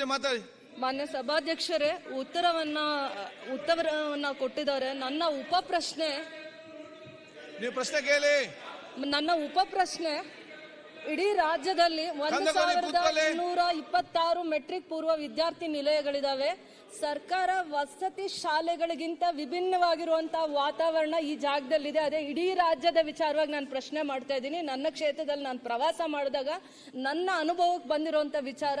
ಮುಗಿಸ್ಲಿ ಮಾತಾಡಿ. ಮಾನ್ಯ ಸಭಾಧ್ಯಕ್ಷರೇ ಉತ್ತರವನ್ನ ಉತ್ತರವನ್ನ ಕೊಟ್ಟಿದ್ದಾರೆ. ನನ್ನ ಉಪ ಪ್ರಶ್ನೆ ನೀವು ಪ್ರಶ್ನೆ ಕೇಳಿ. ನನ್ನ ಉಪ ಪ್ರಶ್ನೆ ಇಡೀ ರಾಜ್ಯದಲ್ಲಿ ಒಂದು ಸಾವಿರದ. ಇನ್ನೂರ ಇಪ್ಪತ್ತಾರು ಮೆಟ್ರಿಕ್ ಪೂರ್ವ ವಿದ್ಯಾರ್ಥಿ ನಿಲಯಗಳಿದಾವೆ. ಸರ್ಕಾರ ವಸತಿ ಶಾಲೆಗಳಿಗಿಂತ ವಿಭಿನ್ನವಾಗಿರುವಂತಹ ವಾತಾವರಣ ಈ ಜಾಗದಲ್ಲಿದೆ. ಅದೇ ಇಡೀ ರಾಜ್ಯದ ವಿಚಾರವಾಗಿ ನಾನು ಪ್ರಶ್ನೆ ಮಾಡ್ತಾ ಇದ್ದೀನಿ. ನನ್ನ ಕ್ಷೇತ್ರದಲ್ಲಿ ನಾನು ಪ್ರವಾಸ ಮಾಡಿದಾಗ ನನ್ನ ಅನುಭವಕ್ಕೆ ಬಂದಿರುವಂತ ವಿಚಾರ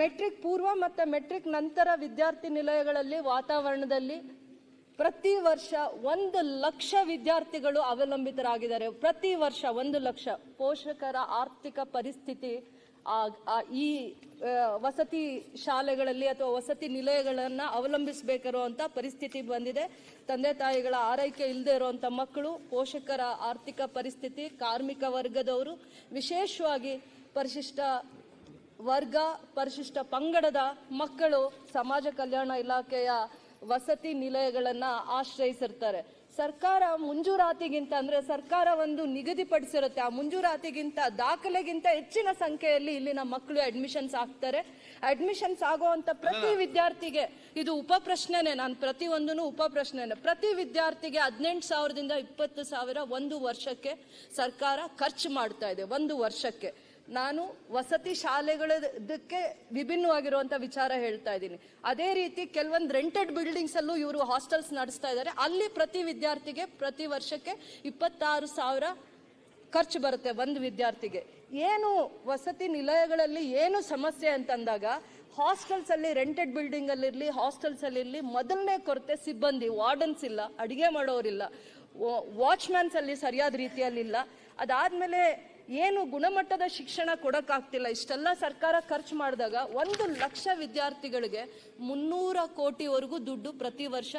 ಮೆಟ್ರಿಕ್ ಪೂರ್ವ ಮತ್ತು ಮೆಟ್ರಿಕ್ ನಂತರ ವಿದ್ಯಾರ್ಥಿ ನಿಲಯಗಳಲ್ಲಿ ವಾತಾವರಣದಲ್ಲಿ ಪ್ರತಿ ವರ್ಷ ಒಂದು ಲಕ್ಷ ವಿದ್ಯಾರ್ಥಿಗಳು ಅವಲಂಬಿತರಾಗಿದ್ದಾರೆ. ಪ್ರತಿ ವರ್ಷ ಒಂದು ಲಕ್ಷ. ಪೋಷಕರ ಆರ್ಥಿಕ ಪರಿಸ್ಥಿತಿ ಈ ವಸತಿ ಶಾಲೆಗಳಲ್ಲಿ ಅಥವಾ ವಸತಿ ನಿಲಯಗಳನ್ನು ಅವಲಂಬಿಸಬೇಕಿರುವಂಥ ಪರಿಸ್ಥಿತಿ ಬಂದಿದೆ. ತಂದೆ ತಾಯಿಗಳ ಆರೈಕೆ ಇಲ್ಲದೆ ಇರುವಂಥ ಮಕ್ಕಳು, ಪೋಷಕರ ಆರ್ಥಿಕ ಪರಿಸ್ಥಿತಿ, ಕಾರ್ಮಿಕ ವರ್ಗದವರು ವಿಶೇಷವಾಗಿ ಪರಿಶಿಷ್ಟ ವರ್ಗ ಪರಿಶಿಷ್ಟ ಪಂಗಡದ ಮಕ್ಕಳು ಸಮಾಜ ಕಲ್ಯಾಣ ಇಲಾಖೆಯ ವಸತಿ ನಿಲಯಗಳನ್ನು ಆಶ್ರಯಿಸಿರ್ತಾರೆ. ಸರ್ಕಾರ ಮುಂಜೂರಾತಿಗಿಂತ ಅಂದ್ರೆ ಸರ್ಕಾರ ಒಂದು ನಿಗದಿಪಡಿಸಿರುತ್ತೆ. ಆ ಮುಂಜೂರಾತಿಗಿಂತ ದಾಖಲೆಗಿಂತ ಹೆಚ್ಚಿನ ಸಂಖ್ಯೆಯಲ್ಲಿ ಇಲ್ಲಿನ ಮಕ್ಕಳು ಅಡ್ಮಿಷನ್ಸ್ ಆಗ್ತಾರೆ. ಅಡ್ಮಿಷನ್ಸ್ ಆಗುವಂತ ಪ್ರತಿ ವಿದ್ಯಾರ್ಥಿಗೆ ಇದು ಉಪ ಪ್ರಶ್ನೆನೆ ನಾನು ಪ್ರತಿ ಒಂದೂ ಉಪ ಪ್ರಶ್ನೆನೆ. ಪ್ರತಿ ವಿದ್ಯಾರ್ಥಿಗೆ ಹದಿನೆಂಟು ಸಾವಿರದಿಂದ ಇಪ್ಪತ್ತು ಸಾವಿರ ಒಂದು ವರ್ಷಕ್ಕೆ ಸರ್ಕಾರ ಖರ್ಚು ಮಾಡ್ತಾ ಇದೆ ಒಂದು ವರ್ಷಕ್ಕೆ. ನಾನು ವಸತಿ ಶಾಲೆಗಳದಕ್ಕೆ ವಿಭಿನ್ನವಾಗಿರುವಂಥ ವಿಚಾರ ಹೇಳ್ತಾ ಇದ್ದೀನಿ. ಅದೇ ರೀತಿ ಕೆಲವೊಂದು ರೆಂಟೆಡ್ ಬಿಲ್ಡಿಂಗ್ಸ್ ಅಲ್ಲೂ ಇವರು ಹಾಸ್ಟೆಲ್ಸ್ ನಡೆಸ್ತಾ ಇದ್ದಾರೆ. ಅಲ್ಲಿ ಪ್ರತಿ ವಿದ್ಯಾರ್ಥಿಗೆ ಪ್ರತಿ ವರ್ಷಕ್ಕೆ ಇಪ್ಪತ್ತಾರು ಸಾವಿರ ಖರ್ಚು ಬರುತ್ತೆ ಒಂದು ವಿದ್ಯಾರ್ಥಿಗೆ. ಏನು ವಸತಿ ನಿಲಯಗಳಲ್ಲಿ ಏನು ಸಮಸ್ಯೆ ಅಂತಂದಾಗ ಹಾಸ್ಟೆಲ್ಸ್ ಅಲ್ಲಿ ರೆಂಟೆಡ್ ಬಿಲ್ಡಿಂಗ್ ಅಲ್ಲಿ ಹಾಸ್ಟೆಲ್ಸ್ ಅಲ್ಲಿ ಮೊದಲನೇ ಕೊರತೆ ಸಿಬ್ಬಂದಿ ವಾರ್ಡನ್ಸ್ ಇಲ್ಲ, ಅಡಿಗೆ ಮಾಡೋರಿಲ್ಲ. ವಾಚ್ಮ್ಯಾನ್ಸ್ ಅಲ್ಲಿ ಸರಿಯಾದ ರೀತಿಯಲ್ಲಿಲ್ಲ. ಅದಾದ್ಮೇಲೆ ಏನು ಗುಣಮಟ್ಟದ ಶಿಕ್ಷಣ ಕೊಡೋಕ್ಕಾಗ್ತಿಲ್ಲ. ಇಷ್ಟೆಲ್ಲ ಸರ್ಕಾರ ಖರ್ಚು ಮಾಡಿದಾಗ ಒಂದು ಲಕ್ಷ ವಿದ್ಯಾರ್ಥಿಗಳಿಗೆ ಮುನ್ನೂರ ಕೋಟಿವರೆಗೂ ದುಡ್ಡು ಪ್ರತಿ ವರ್ಷ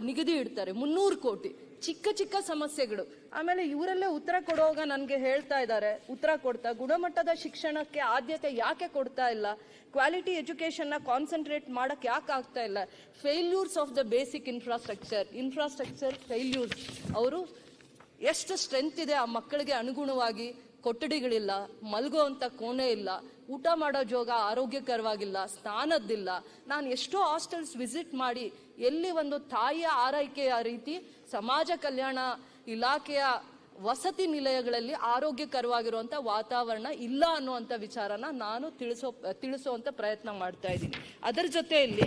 ನಿಗದಿ ಇಡ್ತಾರೆ. ಮುನ್ನೂರು ಕೋಟಿ. ಚಿಕ್ಕ ಚಿಕ್ಕ ಸಮಸ್ಯೆಗಳು. ಆಮೇಲೆ ಇವರಲ್ಲೇ ಉತ್ತರ ಕೊಡುವಾಗ ನನಗೆ ಹೇಳ್ತಾ ಇದ್ದಾರೆ. ಉತ್ತರ ಕೊಡ್ತಾ, ಗುಣಮಟ್ಟದ ಶಿಕ್ಷಣಕ್ಕೆ ಆದ್ಯತೆ ಯಾಕೆ ಕೊಡ್ತಾ ಇಲ್ಲ? ಕ್ವಾಲಿಟಿ ಎಜುಕೇಷನ್ನ ಕಾನ್ಸಂಟ್ರೇಟ್ ಮಾಡೋಕ್ಕೆ ಯಾಕೆ ಆಗ್ತಾ ಇಲ್ಲ? Failures of the basic infrastructure. Infrastructure failures. ಅವರು ಎಷ್ಟು ಸ್ಟ್ರೆಂತ್ ಇದೆ ಆ ಮಕ್ಕಳಿಗೆ ಅನುಗುಣವಾಗಿ. ಕೊಠಡಿಗಳಿಲ್ಲ ಮಲಗುವಂಥ ಕೋಣೆ ಇಲ್ಲ ಊಟ ಮಾಡೋ ಜೋಗ ಆರೋಗ್ಯಕರವಾಗಿಲ್ಲ ಸ್ನಾನದ್ದಿಲ್ಲ. ನಾನು ಎಷ್ಟೋ ಹಾಸ್ಟೆಲ್ಸ್ ವಿಸಿಟ್ ಮಾಡಿ ಎಲ್ಲಿ ಒಂದು ತಾಯಿಯ ಆರೈಕೆಯ ರೀತಿ ಸಮಾಜ ಕಲ್ಯಾಣ ಇಲಾಖೆಯ ವಸತಿ ನಿಲಯಗಳಲ್ಲಿ ಆರೋಗ್ಯಕರವಾಗಿರುವಂಥ ವಾತಾವರಣ ಇಲ್ಲ ಅನ್ನುವಂಥ ವಿಚಾರನ ನಾನು ತಿಳಿಸೋ ತಿಳಿಸುವಂಥ ಪ್ರಯತ್ನ ಮಾಡ್ತಾ ಇದ್ದೀನಿ. ಅದರ ಜೊತೆಯಲ್ಲಿ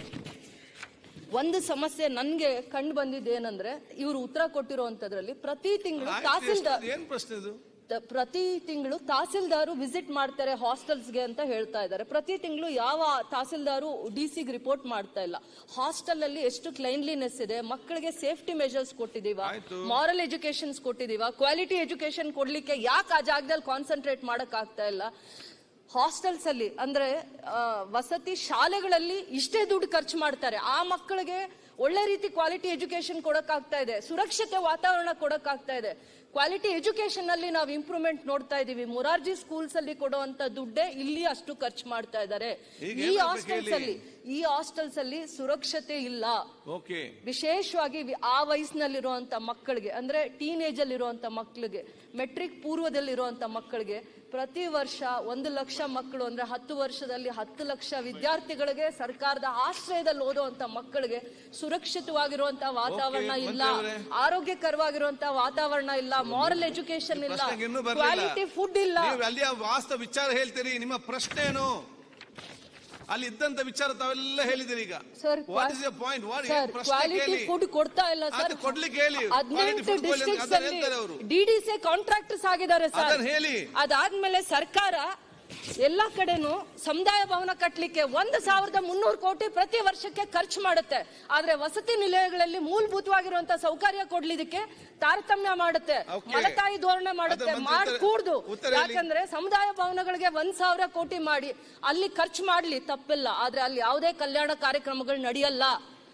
ಒಂದು ಸಮಸ್ಯೆ ನನಗೆ ಕಂಡು ಬಂದಿದ್ದೇನಂದ್ರೆ ಇವರು ಉತ್ತರ ಕೊಟ್ಟಿರುವಂತದ್ರಲ್ಲಿ ಪ್ರತಿ ತಿಂಗಳು ತಹಸೀಲ್ದಾರ್ ಪ್ರತಿ ತಿಂಗಳು ತಹಸೀಲ್ದಾರು ವಿಸಿಟ್ ಮಾಡ್ತಾರೆ ಹಾಸ್ಟೆಲ್ಸ್ಗೆ ಅಂತ ಹೇಳ್ತಾ ಇದ್ದಾರೆ. ಪ್ರತಿ ತಿಂಗಳು ಯಾವ ತಹಸೀಲ್ದಾರು ಡಿ ಸಿಗೆ ರಿಪೋರ್ಟ್ ಮಾಡ್ತಾ ಇಲ್ಲ. ಹಾಸ್ಟೆಲ್ ಅಲ್ಲಿ ಎಷ್ಟು ಕ್ಲೈನ್ಲಿನೆಸ್ ಇದೆ ಮಕ್ಕಳಿಗೆ ಸೇಫ್ಟಿ ಮೆಜರ್ಸ್ ಕೊಟ್ಟಿದೀವ. ಮಾರಲ್ ಎಜುಕೇಶನ್ಸ್ ಕೊಟ್ಟಿದೀವ ಕ್ವಾಲಿಟಿ ಎಜುಕೇಶನ್ ಕೊಡ್ಲಿಕ್ಕೆ ಯಾಕೆ ಆ ಜಾಗದಲ್ಲಿ ಕಾನ್ಸಂಟ್ರೇಟ್ ಮಾಡಕ್ ಆಗ್ತಾ ಇಲ್ಲ? ಹಾಸ್ಟೆಲ್ಸ್ ಅಲ್ಲಿ ಅಂದ್ರೆ ವಸತಿ ಶಾಲೆಗಳಲ್ಲಿ ಇಷ್ಟೇ ದುಡ್ಡು ಖರ್ಚು ಮಾಡ್ತಾರೆ. ಆ ಮಕ್ಕಳಿಗೆ ಒಳ್ಳೆ ರೀತಿ ಕ್ವಾಲಿಟಿ ಎಜುಕೇಶನ್ ಕೊಡೋಕ್ಕಾಗ್ತಾ ಇದೆ. ಸುರಕ್ಷತೆ ವಾತಾವರಣ ಕೊಡೋಕ್ಕಾಗ್ತಾ ಇದೆ. ಕ್ವಾಲಿಟಿ ಎಜುಕೇಶನ್ ಅಲ್ಲಿ ನಾವು ಇಂಪ್ರೂವ್ಮೆಂಟ್ ನೋಡ್ತಾ ಇದೀವಿ. ಮೊರಾರ್ಜಿ ಸ್ಕೂಲ್ಸ್ ಅಲ್ಲಿ ಕೊಡುವಂತ ದುಡ್ಡೇ ಇಲ್ಲಿ ಅಷ್ಟು ಖರ್ಚು ಮಾಡ್ತಾ ಇದ್ದಾರೆ. ಈ ಹಾಸ್ಟೆಲ್ಸ್ ಅಲ್ಲಿ ಈ ಹಾಸ್ಟೆಲ್ಸ್ ಅಲ್ಲಿ ಸುರಕ್ಷತೆ ಇಲ್ಲ. ಓಕೆ. ವಿಶೇಷವಾಗಿ ಆ ವಯಸ್ಸಿನಲ್ಲಿರುವಂತ ಮಕ್ಕಳಿಗೆ ಅಂದ್ರೆ ಟೀನೇಜ್ ಅಲ್ಲಿರುವಂತ ಮಕ್ಕಳಿಗೆ ಮೆಟ್ರಿಕ್ ಪೂರ್ವದಲ್ಲಿರುವಂತ ಮಕ್ಕಳಿಗೆ ಪ್ರತಿ ವರ್ಷ ಒಂದು ಲಕ್ಷ ಮಕ್ಕಳು ಅಂದ್ರೆ ಹತ್ತು ವರ್ಷದಲ್ಲಿ ಹತ್ತು ಲಕ್ಷ ವಿದ್ಯಾರ್ಥಿಗಳಿಗೆ ಸರ್ಕಾರದ ಆಶ್ರಯದಲ್ಲಿ ಓದುವಂತ ಮಕ್ಕಳಿಗೆ ಸುರಕ್ಷಿತವಾಗಿರುವಂತ ವಾತಾವರಣ ಇಲ್ಲ. ಆರೋಗ್ಯಕರವಾಗಿರುವಂತ ವಾತಾವರಣ ಇಲ್ಲ. ಮಾರಲ್ ಎಜುಕೇಶನ್ ಇಲ್ಲ. ಕ್ವಾಲಿಟಿ ಫುಡ್ ಇಲ್ಲ. ವಾಸ್ತವ ವಿಚಾರ ಹೇಳ್ತೀರಿ ನಿಮ್ಮ ಪ್ರಶ್ನೆ ಏನು? ಅಲ್ಲಿ ಇದ್ದಂತ ವಿಚಾರ ತಾವೆಲ್ಲ ಹೇಳಿದಿರಿ ಈಗ. What is point what quality food ಕೊಡ್ತಾ ಇಲ್ಲ ಸರ್ ಕೊಡ್ಲಿಕ್ಕೆ ಹೇಳಿ. ಹದಿನೆಂಟು ಡಿಸ್ಟ್ರಿಕ್ಟ್ಸ್ ಅದನ್ನ ಅಲ್ಲಿ ಡಿಡಿಸಿ ಕಾಂಟ್ರಾಕ್ಟರ್ಸ್ ಆಗಿದ್ದಾರೆ ಸರ್ ಹೇಳಿ. ಅದಾದ್ಮೇಲೆ ಸರ್ಕಾರ ಎಲ್ಲಾ ಕಡೆನೂ ಸಮುದಾಯ ಭವನ ಕಟ್ಟಲಿಕ್ಕೆ ಒಂದು ಸಾವಿರದ ಮುನ್ನೂರು ಕೋಟಿ ಪ್ರತಿ ವರ್ಷಕ್ಕೆ ಖರ್ಚು ಮಾಡುತ್ತೆ. ಆದ್ರೆ ವಸತಿ ನಿಲಯಗಳಲ್ಲಿ ಮೂಲಭೂತವಾಗಿರುವಂತಹ ಸೌಕರ್ಯ ಕೊಡ್ಲಿದಕ್ಕೆ ತಾರತಮ್ಯ ಮಾಡುತ್ತೆ. ಮಡತಾಯಿ ಮಲತಾಯಿ ಧೋರಣೆ ಮಾಡುತ್ತೆ. ಮಾಡಕೂಡ್ದು. ಯಾಕಂದ್ರೆ ಸಮುದಾಯ ಭವನಗಳಿಗೆ ಒಂದ್ ಸಾವಿರ ಕೋಟಿ ಮಾಡಿ. ಅಲ್ಲಿ ಖರ್ಚು ಮಾಡ್ಲಿ ತಪ್ಪಿಲ್ಲ. ಆದ್ರೆ ಅಲ್ಲಿ ಯಾವುದೇ ಕಲ್ಯಾಣ ಕಾರ್ಯಕ್ರಮಗಳು ನಡೆಯಲ್ಲ.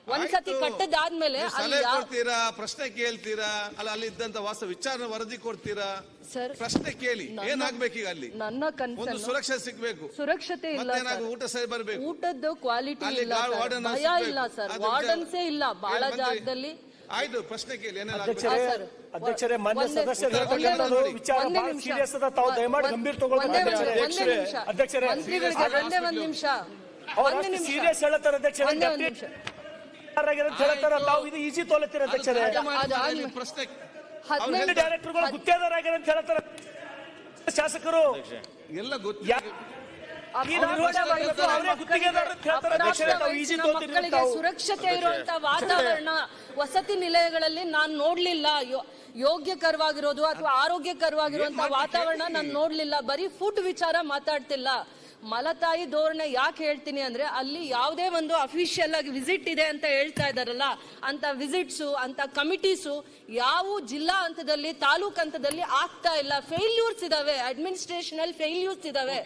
ಒಂದ್ಸತಿ. ಕಟ್ಟದಾದ್ಮೇಲೆ ಕೊಡ್ತೀರಾ ಪ್ರಶ್ನೆ ಕೇಳ್ತೀರಾ ಅಲ್ಲ ಅಲ್ಲಿ ಇದ್ದಂತ ವಾಸ ವಿಚಾರ ವರದಿ ಕೊಡ್ತೀರಾ? ಸರ್ ಪ್ರಶ್ನೆ ಕೇಳಿ ಏನಾಗ್ಬೇಕು ಏನಾಗ್ಬೇಕೀಗ ಅಲ್ಲಿ? ನನ್ನ ಒಂದು ಸುರಕ್ಷತೆ ಸಿಗಬೇಕು. ಸುರಕ್ಷತೆ ಇಲ್ಲ. ಊಟ ಸರಿ ಬರ್ಬೇಕು. ಊಟದ್ದು ಕ್ವಾಲಿಟಿ ಇಲ್ಲ ಭಯ ಇಲ್ಲ ಸರ್. ವಾರ್ಡನ್ಸೇ ಇಲ್ಲ. ಬಹಳ ಜಾಗದಲ್ಲಿ ಆಯ್ತು ಪ್ರಶ್ನೆ ಕೇಳಿ ಅಧ್ಯಕ್ಷರೇ ಸರ್. ಅಧ್ಯಕ್ಷರೇ ಮಾನ್ಯ ಸದಸ್ಯರೇ ವಿಚಾರ ಸೀರಿಯಸ್ ಅದ. ತಾವು ದಯಮಾಡಿ ಗಂಭೀರ ತಗೊಳ್ಬೇಕು ಒಂದೇ ಅಧ್ಯಕ್ಷರೇ. ಒಂದೇ ನಿಮಿಷ. ಅಧ್ಯಕ್ಷರೇ ಮಂತ್ರಿಗಳಿಗೆ ಒಂದೇ ಒಂದ್ ನಿಮಿಷ. ಅವ್ರು ಒಂದು ನಿಮಿಷ. ಸೀರಿಯಸ್ ಹೇಳತ್ತಾರೆ ಅಧ್ಯಕ್ಷರೇ ಹೇಳ್ತಾರ ತಾವು ಇದು ಈಸಿ ತೋಲತ್ತೀರ ಅಧ್ಯಕ್ಷರೇ ಅದು ಕಟ್ ಮಾಡಿ ಅದು ಮಾಡಿ. ಆದ್ಮೇಲೆ- ಪ್ರಶ್ನೆ. ಹದಿನೈದು ಡೈರೆಕ್ಟರ್ಗಳು ಗುತ್ತೇದಾರ ಅಂತ ಹೇಳ್ತಾರ ಶಾಸಕರು. ಎಲ್ಲ ಮಕ್ಕಳಿಗೆ ಸುರಕ್ಷತೆ ಇರುವಂತ ವಾತಾವರಣ ವಸತಿ ನಿಲಯಗಳಲ್ಲಿ ನಾನು ನೋಡ್ಲಿಲ್ಲ. ಯೋಗ್ಯಕರವಾಗಿರೋದು ಅಥವಾ ಆರೋಗ್ಯಕರವಾಗಿರುವಂತ ವಾತಾವರಣ ನಾನು ನೋಡ್ಲಿಲ್ಲ. ಬರೀ ಫುಡ್ ವಿಚಾರ ಮಾತಾಡ್ತಿಲ್ಲ. ಮಲತಾಯಿ ಧೋರಣೆ ಯಾಕೆ ಹೇಳ್ತೀನಿ ಅಂದ್ರೆ ಅಲ್ಲಿ ಯಾವುದೇ ಒಂದು ಅಫಿಷಿಯಲ್ ಆಗಿ ವಿಸಿಟ್ ಇದೆ ಅಂತ ಹೇಳ್ತಾ ಇದ್ದಾರಲ್ಲ ಅಂತ ವಿಸಿಟ್ಸು ಅಂತ ಕಮಿಟೀಸು ಯಾವ ಜಿಲ್ಲಾ ಹಂತದಲ್ಲಿ ತಾಲೂಕ್ ಹಂತದಲ್ಲಿ ಆಗ್ತಾ ಇಲ್ಲ. ಫೇಲ್ಯೂರ್ಸ್ ಇದಾವೆ ಅಡ್ಮಿನಿಸ್ಟ್ರೇಷನ್ ಅಲ್ಲಿ ಫೇಲ್ಯೂರ್ಸ್ ಇದಾವೆ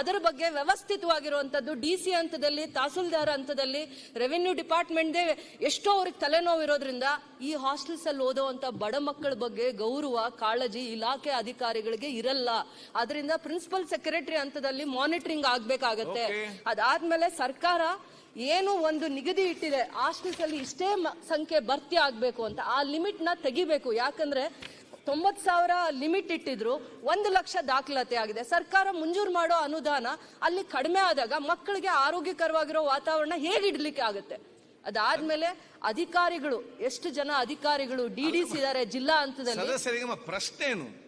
ಅದರ ಬಗ್ಗೆ ವ್ಯವಸ್ಥಿತವಾಗಿರುವಂತದ್ದು ಡಿ ಸಿ ಹಂತದಲ್ಲಿ ತಹಸೀಲ್ದಾರ್ ಹಂತದಲ್ಲಿ ರೆವೆನ್ಯೂ ಡಿಪಾರ್ಟ್ಮೆಂಟ್ ಎಷ್ಟೋ ಅವ್ರಿಗೆ ತಲೆನೋವು ಇರೋದ್ರಿಂದ ಈ ಹಾಸ್ಟೆಲ್ಸ್ ಅಲ್ಲಿ ಓದುವಂತ ಬಡ ಮಕ್ಕಳ ಬಗ್ಗೆ ಗೌರವ ಕಾಳಜಿ ಇಲಾಖೆ ಅಧಿಕಾರಿಗಳಿಗೆ ಇರಲ್ಲ. ಅದರಿಂದ ಪ್ರಿನ್ಸಿಪಲ್ ಸೆಕ್ರೆಟರಿ ಹಂತದಲ್ಲಿ ಮಾನಿಟರಿಂಗ್ ಆಗ್ಬೇಕಾಗತ್ತೆ. ಅದಾದ್ಮೇಲೆ ಸರ್ಕಾರ ಏನು ಒಂದು ನಿಗದಿ ಇಟ್ಟಿದೆ. ಹಾಸ್ಟೆಲ್ಸ್ ಅಲ್ಲಿ ಇಷ್ಟೇ ಸಂಖ್ಯೆ ಭರ್ತಿ ಆಗ್ಬೇಕು ಅಂತ. ಆ ಲಿಮಿಟ್ನ ತೆಗಿಬೇಕು. ಯಾಕಂದ್ರೆ ತೊಂಬತ್ ಸಾವಿರ ಲಿಮಿಟ್ ಇಟ್ಟಿದ್ರು. ಒಂದು ಲಕ್ಷ ದಾಖಲಾತಿ ಆಗಿದೆ. ಸರ್ಕಾರ ಮುಂಜೂರು ಮಾಡೋ ಅನುದಾನ ಅಲ್ಲಿ ಕಡಿಮೆ ಆದಾಗ ಮಕ್ಕಳಿಗೆ ಆರೋಗ್ಯಕರವಾಗಿರೋ ವಾತಾವರಣ ಹೇಗೆ ಇಡ್ಲಿಕ್ಕೆ ಆಗುತ್ತೆ? ಅದಾದ್ಮೇಲೆ ಅಧಿಕಾರಿಗಳು ಎಷ್ಟು ಜನ ಅಧಿಕಾರಿಗಳು ಡಿ ಡಿ ಸಿ ಇದಾರೆ ಜಿಲ್ಲಾ ಹಂತದಲ್ಲಿ? ಪ್ರಶ್ನೆ ಏನು?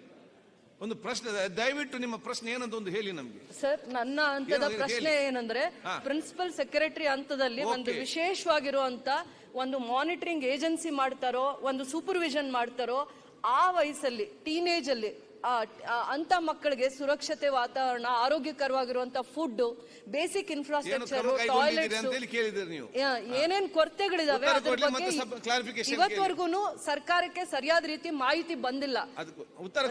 ಒಂದು ಪ್ರಶ್ನೆ ದಯವಿಟ್ಟು ನಿಮ್ಮ ಪ್ರಶ್ನೆ ಏನಂತ ಒಂದು ಹೇಳಿ ನಮ್ಗೆ ಸರ್ ನನ್ನ ಹಂತದ ಪ್ರಶ್ನೆ ಹೇಳಿ. ಏನಂದ್ರೆ ಹಾ. ಪ್ರಿನ್ಸಿಪಲ್ ಸೆಕ್ರೆಟರಿ ಹಂತದಲ್ಲಿ ಒಂದು Okay. ವಿಶೇಷವಾಗಿರುವಂತ ಒಂದು ಮಾನಿಟರಿಂಗ್ ಏಜೆನ್ಸಿ ಮಾಡ್ತಾರೋ ಒಂದು ಸೂಪರ್ವಿಷನ್ ಮಾಡ್ತಾರೋ ಆ ವಯಸ್ಸಲ್ಲಿ ಟೀನೇಜ್ ಅಲ್ಲಿ ಅಂತ ಮಕ್ಕಳಿಗೆ ಸುರಕ್ಷತೆ ವಾತಾವರಣ ಆರೋಗ್ಯಕರವಾಗಿರುವಂತ food basic infrastructure toilet toilets ಅಂತ ಹೇಳಿ ಕೇಳಿದ್ದೀರಿ ನೀವು. ಏನೇನ್ ಕೊರತೆಗಳಿದಾವೆ ಇವತ್ವರೆಗೂ ಅದ್ರ ಬಗ್ಗೆ ಇವತ್ತವರೆಗೂ ಸರ್ಕಾರಕ್ಕೆ ಸರಿಯಾದ ರೀತಿ ಮಾಹಿತಿ ಬಂದಿಲ್ಲ.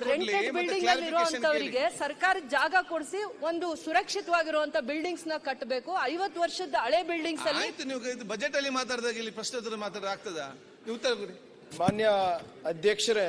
ರೆಂಟೆಡ್ ಮತ್ತೆ ಬಿಲ್ಡಿಂಗ್ ಅಲ್ಲಿ ಇರುವಂತವರಿಗೆ ಸರ್ಕಾರದ ಜಾಗ ಕೊಡಿಸಿ ಒಂದು ಸುರಕ್ಷಿತವಾಗಿರುವಂತ ಬಿಲ್ಡಿಂಗ್ಸ್ನ ಕಟ್ಟಬೇಕು ಐವತ್ತು ವರ್ಷದ ಹಳೆ ಬಿಲ್ಡಿಂಗ್ಸ್ ಅಲ್ಲಿ ಆಯ್ತು ನೀವು ಇದು ಬಜೆಟ್ ಅಲ್ಲಿ ಮಾತಾಡಿದಾಗ ಇಲ್ಲಿ ಪ್ರಶ್ನೆ ಮಾತಾಡ್ತದ ಮಾತಾಡ ಆಗ್ತದಾ? ಉತ್ತರ ಕೊಡಿ. ಮಾನ್ಯ ಅಧ್ಯಕ್ಷರೇ